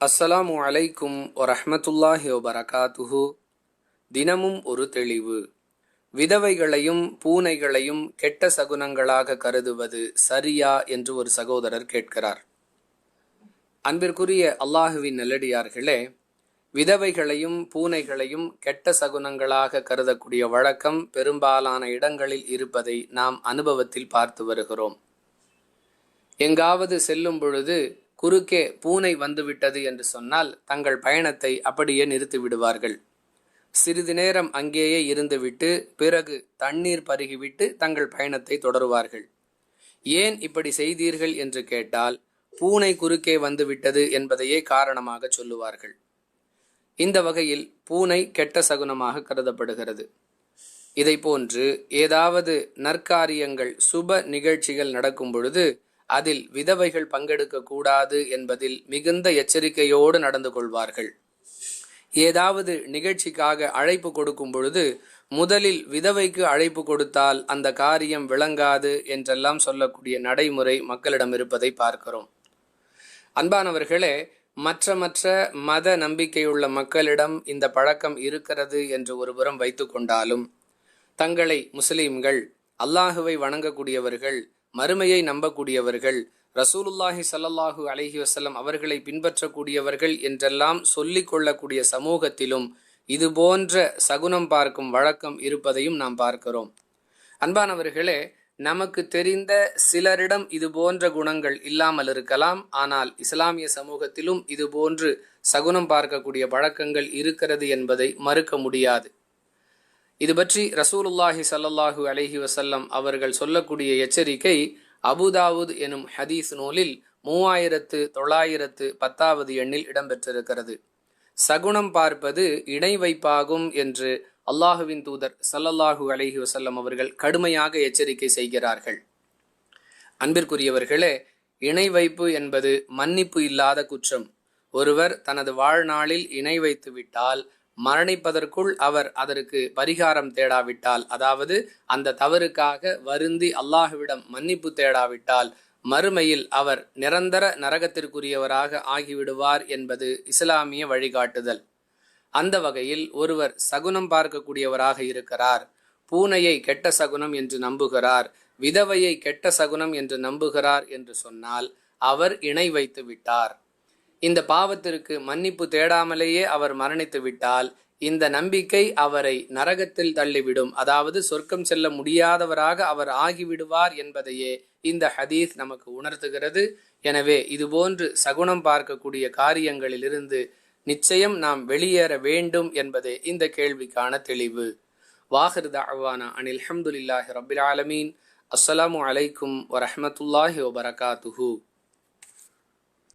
அஸ்ஸலாமு அலைக்கும் வரஹமத்துல்லாஹி வபரகாத்துஹு. தினமும் ஒரு தெளிவு. விதவைகளையும் பூனைகளையும் கெட்ட சகுனங்களாக கருதுவது சரியா என்று ஒரு சகோதரர் கேட்கிறார். அன்பிற்குரிய அல்லாஹுவின் நல்லடியார்களே விதவைகளையும் பூனைகளையும் கெட்ட சகுனங்களாக கருதக்கூடிய வழக்கம் பெரும்பாலான இடங்களில் இருப்பதை நாம் அனுபவத்தில் பார்த்து வருகிறோம். எங்காவது செல்லும் பொழுது குறுக்கே பூனை வந்துவிட்டது என்று சொன்னால் தங்கள் பயணத்தை அப்படியே நிறுத்தி விடுவார்கள். சிறிது நேரம் அங்கேயே இருந்துவிட்டு பிறகு தண்ணீர் பருகிவிட்டு தங்கள் பயணத்தை தொடருவார்கள். ஏன் இப்படி செய்தீர்கள் என்று கேட்டால் பூனை குறுக்கே வந்துவிட்டது என்பதையே காரணமாக சொல்லுவார்கள். இந்த வகையில் பூனை கெட்ட சகுனமாக கருதப்படுகிறது. இதை போன்று ஏதாவது நற்காரியங்கள் சுப நிகழ்ச்சிகள் நடக்கும் பொழுது அதில் விதவைகள் பங்கெடுக்க கூடாது என்பதில் மிகுந்த எச்சரிக்கையோடு நடந்து கொள்வார்கள். ஏதாவது நிகழ்ச்சிக்காக அழைப்பு கொடுக்கும் பொழுது முதலில் விதவைக்கு அழைப்பு கொடுத்தால் அந்த காரியம் விளங்காது என்றெல்லாம் சொல்லக்கூடிய நடைமுறை மக்களிடம் இருப்பதை பார்க்கிறோம். அன்பானவர்களே மற்ற மற்ற மத நம்பிக்கையுள்ள மக்களிடம் இந்த பழக்கம் இருக்கிறது என்று ஒருபுறம் வைத்து கொண்டாலும் தங்களை முஸ்லிம்கள் அல்லாஹுவை வணங்கக்கூடியவர்கள் மறுமையை நம்பக்கூடியவர்கள் ரசூலுல்லாஹி சல்லல்லாஹு அலஹி வசல்லம் அவர்களை பின்பற்றக்கூடியவர்கள் என்றெல்லாம் சொல்லிக் கொள்ளக்கூடிய சமூகத்திலும் இது போன்ற சகுனம் பார்க்கும் வழக்கம் இருப்பதையும் நாம் பார்க்கிறோம். அன்பானவர்களே நமக்கு தெரிந்த சிலரிடம் இது போன்ற குணங்கள் இல்லாமல் இருக்கலாம். ஆனால் இஸ்லாமிய சமூகத்திலும் இது போன்று சகுனம் பார்க்கக்கூடிய பழக்கங்கள் இருக்கிறது என்பதை மறுக்க முடியாது. இது பற்றி ரசூலுல்லாஹி சல்லல்லாஹு அலஹி வசல்லம் அவர்கள் சொல்லக்கூடிய எச்சரிக்கை அபுதாவுத் எனும் ஹதீஸ் நூலில் மூவாயிரத்து தொள்ளாயிரத்து பத்தாவது எண்ணில் இடம்பெற்றிருக்கிறது. சகுனம் பார்ப்பது இணை வைப்பாகும் என்று அல்லாஹுவின் தூதர் சல்லல்லாஹு அலஹி வசல்லம் அவர்கள் கடுமையாக எச்சரிக்கை செய்கிறார்கள். அன்பிற்குரியவர்களே இணை வைப்பு என்பது மன்னிப்பு இல்லாத குற்றம். ஒருவர் தனது வாழ்நாளில் இணை வைத்து விட்டால் மரணிப்பதற்குள் அவர் அதற்கு பரிகாரம் தேடாவிட்டால் அதாவது அந்த தவறுக்காக வருந்தி அல்லாஹுவிடம் மன்னிப்பு தேடாவிட்டால் மறுமையில் அவர் நிரந்தர நரகத்திற்குரியவராக ஆகிவிடுவார் என்பது இஸ்லாமிய வழிகாட்டுதல். அந்த வகையில் ஒருவர் சகுனம் பார்க்கக்கூடியவராக இருக்கிறார். பூனையை கெட்ட சகுனம் என்று நம்புகிறார். விதவையை கெட்ட சகுனம் என்று நம்புகிறார் என்று சொன்னால் அவர் இணை வைத்து விட்டார். இந்த பாவத்திற்கு மன்னிப்பு தேடாமலேயே அவர் மரணித்து விட்டால் இந்த நம்பிக்கை அவரை நரகத்தில் தள்ளிவிடும். அதாவது சொர்க்கம் செல்ல முடியாதவராக அவர் ஆகிவிடுவார் என்பதையே இந்த ஹதீஸ் நமக்கு உணர்த்துகிறது. எனவே இதுபோன்று சகுனம் பார்க்கக்கூடிய காரியங்களிலிருந்து நிச்சயம் நாம் வெளியேற வேண்டும் என்பதே இந்த கேள்விக்கான தெளிவு. வாஹிர் அவ்வானா அனில் அஹமதுல்லாஹி ரபில் ஆலமீன். அஸ்ஸலாமு அலைக்கும் வரஹமத்துல்லாஹி வபரகாத்துஹூ.